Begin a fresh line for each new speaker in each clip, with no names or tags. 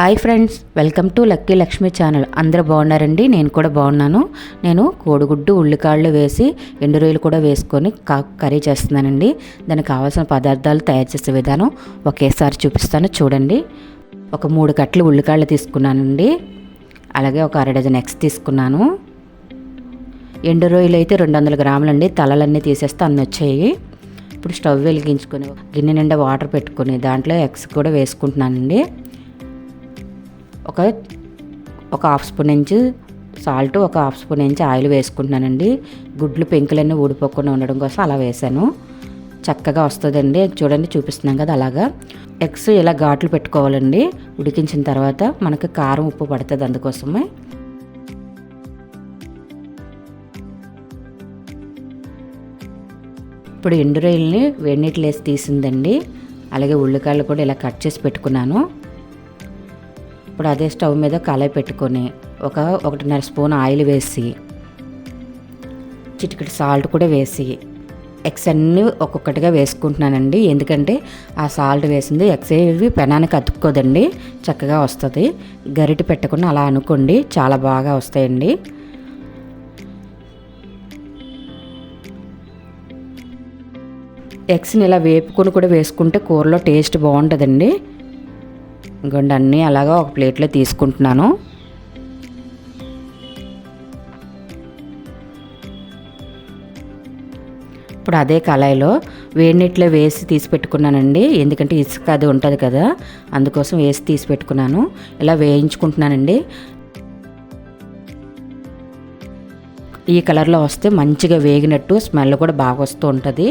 Hi friends welcome to lucky Lakshmi channel. అందరూ బాగున్నారండి? నేను కూడా బాగున్నాను. నేను కోడిగుడ్డు ఉల్లికాళ్ళు వేసి ఎండు రొయ్యలు కూడా వేసుకొని కా కర్రీ చేస్తున్నానండి. దానికి కావాల్సిన పదార్థాలు తయారు చేసే విధానం ఒకేసారి చూపిస్తాను. చూడండి. ఒక మూడు కట్టలు ఉల్లికాళ్ళు తీసుకున్నానండి. అలాగే ఒక అర డజన్ ఎగ్స్ తీసుకున్నాను. ఎండు రొయ్యలు అయితే రెండు వందల గ్రాములండి. తలలన్నీ తీసేస్తే అన్నీ వచ్చాయి. ఇప్పుడు స్టవ్ వెలిగించుకొని గిన్నె నిండా వాటర్ పెట్టుకొని దాంట్లో ఎగ్స్ కూడా వేసుకుంటున్నానండి. ఒక ఒక హాఫ్ స్పూన్ ఇంచు సాల్ట్ ఒక హాఫ్ స్పూన్ ఇంచు ఆయిల్ వేసుకుంటున్నానండి. గుడ్లు పెంకులన్నీ ఊడిపోకుండా ఉండడం కోసం అలా వేసాను చక్కగా వస్తుందండి. చూడండి చూపిస్తున్నాం కదా అలాగా. ఎగ్స్ ఇలా ఘాట్లు పెట్టుకోవాలండి. ఉడికించిన తర్వాత మనకి కారం ఉప్పు పడుతుంది అందుకోసమే. ఇప్పుడు ఎండు రొయ్యల్ని వేడినీటిలో వేసి తీసిందండి. అలాగే ఉల్లికాయలు కూడా ఇలా కట్ చేసి పెట్టుకున్నాను. ఇప్పుడు అదే స్టవ్ మీద కళాయి పెట్టుకొని ఒక ఒకటిన్నర స్పూన్ ఆయిల్ వేసి చిటికెడు సాల్ట్ కూడా వేసి ఎగ్స్ అన్నీ ఒక్కొక్కటిగా వేసుకుంటున్నానండి. ఎందుకంటే ఆ సాల్ట్ వేసింది ఎగ్స్ ఏవి పెనానికి అతుక్కోదండి చక్కగా వస్తుంది. గరిటె పెట్టకుండా అలా అనుకోండి చాలా బాగా వస్తాయండి. ఎగ్స్ని ఇలా వేపుకొని కూడా వేసుకుంటే కూరలో టేస్ట్ బాగుంటుందండి. ఇంకోండి అన్నీ అలాగా ఒక ప్లేట్లో తీసుకుంటున్నాను. ఇప్పుడు అదే కళాయిలో వేడినీటిలో వేసి తీసి పెట్టుకున్నానండి. ఎందుకంటే ఇసుక అది ఉంటుంది కదా అందుకోసం వేసి తీసి పెట్టుకున్నాను. ఇలా వేయించుకుంటున్నానండి. ఈ కలర్లో వస్తే మంచిగా వేగినట్టు స్మెల్ కూడా బాగా వస్తూ ఉంటుంది.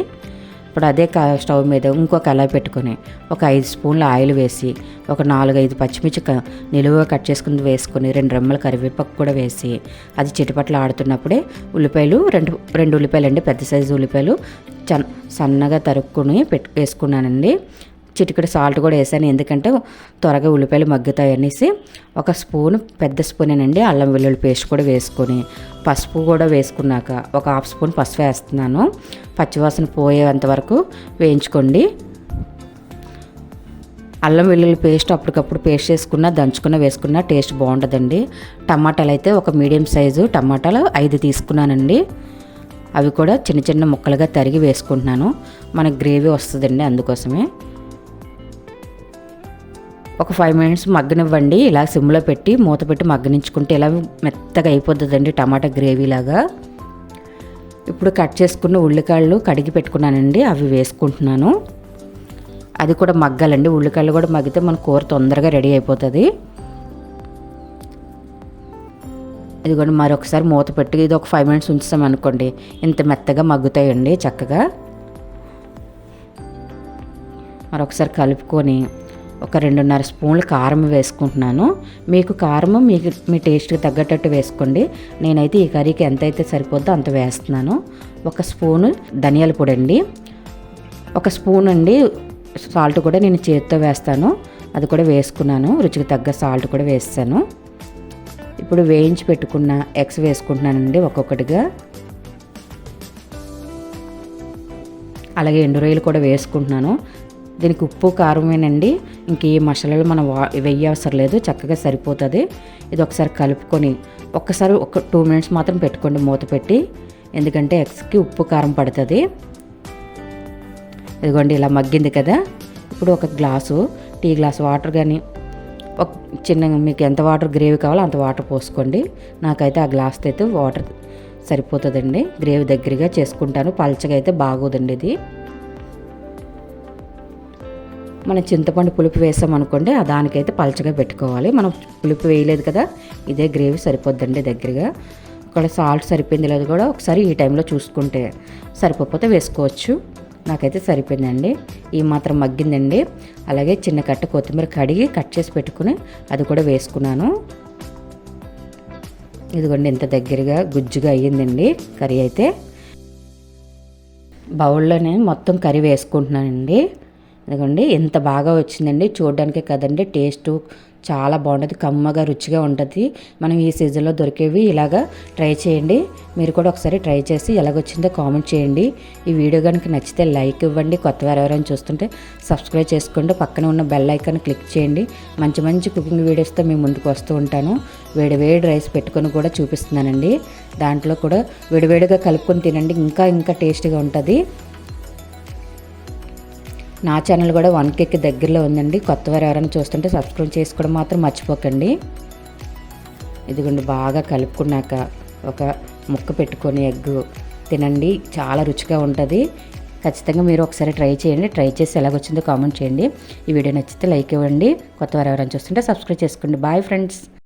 ఇప్పుడు అదే స్టవ్ మీద ఇంకో కళాయి పెట్టుకొని ఒక ఐదు స్పూన్ల ఆయిల్ వేసి ఒక నాలుగు ఐదు పచ్చిమిర్చి నిలువుగా కట్ చేసుకుని వేసుకొని రెండు రెమ్మల కరివేపాకు కూడా వేసి అది చిటిపట్లు ఆడుతున్నప్పుడే ఉల్లిపాయలు రెండు రెండు ఉల్లిపాయలు అండి పెద్ద సైజు ఉల్లిపాయలు చ సన్నగా తరుక్కుని పెట్టు వేసుకున్నానండి. చిటికెడు సాల్ట్ కూడా వేసాను. ఎందుకంటే త్వరగా ఉల్లిపాయలు మగ్గుతాయి అనేసి ఒక స్పూన్ పెద్ద స్పూనేనండి అల్లం వెల్లుల్లి పేస్ట్ కూడా వేసుకొని పసుపు కూడా వేసుకున్నాక ఒక హాఫ్ స్పూన్ పసుపు వేస్తున్నాను. పచ్చివాసన పోయేంత వరకు వేయించుకోండి. అల్లం వెల్లుల్లి పేస్ట్ అప్పటికప్పుడు పేస్ట్ చేసుకున్న దంచుకున్న వేసుకున్న టేస్ట్ బాగుంటుందండి టమాటాలు అయితే ఒక మీడియం సైజు టమాటాలు ఐదు తీసుకున్నానండి. అవి కూడా చిన్న చిన్న ముక్కలుగా తరిగి వేసుకుంటున్నాను. మనకు గ్రేవీ వస్తుందండి అందుకోసమే. ఒక ఫైవ్ మినిట్స్ మగ్గనివ్వండి. ఇలా సిమ్లో పెట్టి మూత పెట్టి మగ్గనించుకుంటే ఇలా మెత్తగా అయిపోతుందండి టమాటా గ్రేవీ లాగా. ఇప్పుడు కట్ చేసుకున్న ఉల్లికాయలు కడిగి పెట్టుకున్నానండి అవి వేసుకుంటున్నాను. అది కూడా మగ్గాలండి. ఉల్లికాయలు కూడా మగ్గితే మన కూర తొందరగా రెడీ అయిపోతుంది. ఇదిగోండి మరొకసారి మూత పెట్టి ఇది ఒక ఫైవ్ మినిట్స్ ఉంచుతాం అనుకోండి. ఇంత మెత్తగా మగ్గుతాయండి చక్కగా. మరొకసారి కలుపుకొని ఒక రెండున్నర స్పూన్లు కారం వేసుకుంటున్నాను. మీకు కారం మీకు మీ టేస్ట్కి తగ్గట్టు వేసుకోండి. నేనైతే ఈ కర్రీకి ఎంత అయితే సరిపోద్దో అంత వేస్తున్నాను. ఒక స్పూను ధనియాల పొడి అండి. ఒక స్పూన్ అండి సాల్ట్ కూడా నేను చేతితో వేస్తాను. అది కూడా వేసుకున్నాను. రుచికి తగ్గ సాల్ట్ కూడా వేస్తాను. ఇప్పుడు వేయించి పెట్టుకున్న ఎగ్స్ వేసుకుంటున్నానండి ఒక్కొక్కటిగా. అలాగే ఎండు రొయ్యలు కూడా వేసుకుంటున్నాను. దీనికి ఉప్పు కారమేనండి. ఇంక ఈ మసాలాలు మనం వా అవసరం లేదు చక్కగా సరిపోతుంది. ఇది ఒకసారి కలుపుకొని ఒక్కసారి ఒక టూ మినిట్స్ మాత్రం పెట్టుకోండి మూత పెట్టి. ఎందుకంటే ఎగ్స్కి ఉప్పు కారం పడుతుంది. ఇదిగోండి ఇలా మగ్గింది కదా. ఇప్పుడు ఒక గ్లాసు టీ గ్లాస్ వాటర్ కానీ ఒక చిన్న మీకు ఎంత వాటర్ గ్రేవీ కావాలో అంత వాటర్ పోసుకోండి. నాకైతే ఆ గ్లాస్ అయితే వాటర్ సరిపోతుందండి. గ్రేవీ దగ్గరగా చేసుకుంటాను. పల్చగా అయితే బాగోదండి ఇది. మనం చింతపండు పులుపు వేసామనుకోండి దానికైతే పలచగా పెట్టుకోవాలి. మనం పులుపు వేయలేదు కదా ఇదే గ్రేవీ సరిపోద్దండి దగ్గరగా. ఇక్కడ సాల్ట్ సరిపోయింది లేదు కూడా ఒకసారి ఈ టైంలో చూసుకుంటే సరిపోతే వేసుకోవచ్చు. నాకైతే సరిపోయిందండి. ఈ మాత్రం మగ్గిందండి. అలాగే చిన్న కట్ట కొత్తిమీర కడిగి కట్ చేసి పెట్టుకుని అది కూడా వేసుకున్నాను. ఇదిగోండి ఇంత దగ్గరగా గుజ్జుగా అయ్యిందండి కర్రీ అయితే. బౌల్లోనే మొత్తం కర్రీ వేసుకుంటున్నానండి. అదిగోండి ఎంత బాగా వచ్చిందండి. చూడడానికే కదండి టేస్ట్ చాలా బాగుంటుంది కమ్మగా రుచిగా ఉంటుంది. మనం ఈ సీజన్లో దొరికేవి ఇలాగా ట్రై చేయండి. మీరు కూడా ఒకసారి ట్రై చేసి ఎలాగొచ్చిందో కామెంట్ చేయండి. ఈ వీడియో కనుక నచ్చితే లైక్ ఇవ్వండి. కొత్త వారు ఎవరైనా చూస్తుంటే సబ్స్క్రైబ్ చేసుకోండి. పక్కన ఉన్న బెల్ ఐకాన్ క్లిక్ చేయండి. మంచి మంచి కుకింగ్ వీడియోస్తో మేము ముందుకు వస్తూ ఉంటాను. వేడివేడి రైస్ పెట్టుకొని కూడా చూపిస్తున్నానండి. దాంట్లో కూడా వేడివేడిగా కలుపుకొని తినండి. ఇంకా ఇంకా టేస్ట్గా ఉంటుంది. నా ఛానల్ కూడా వన్ కేకి దగ్గరలో ఉందండి. కొత్త వారు ఎవరైనా చూస్తుంటే సబ్స్క్రైబ్ చేసుకోవడం మాత్రం మర్చిపోకండి. ఇదిగోండి బాగా కలుపుకున్నాక ఒక ముక్క పెట్టుకొని ఎగ్ తినండి. చాలా రుచిగా ఉంటుంది. ఖచ్చితంగా మీరు ఒకసారి ట్రై చేయండి. ట్రై చేసి ఎలాగొచ్చిందో కామెంట్ చేయండి. ఈ వీడియో నచ్చితే లైక్ ఇవ్వండి. కొత్త వారు ఎవరైనా చూస్తుంటే సబ్స్క్రైబ్ చేసుకోండి. Bye friends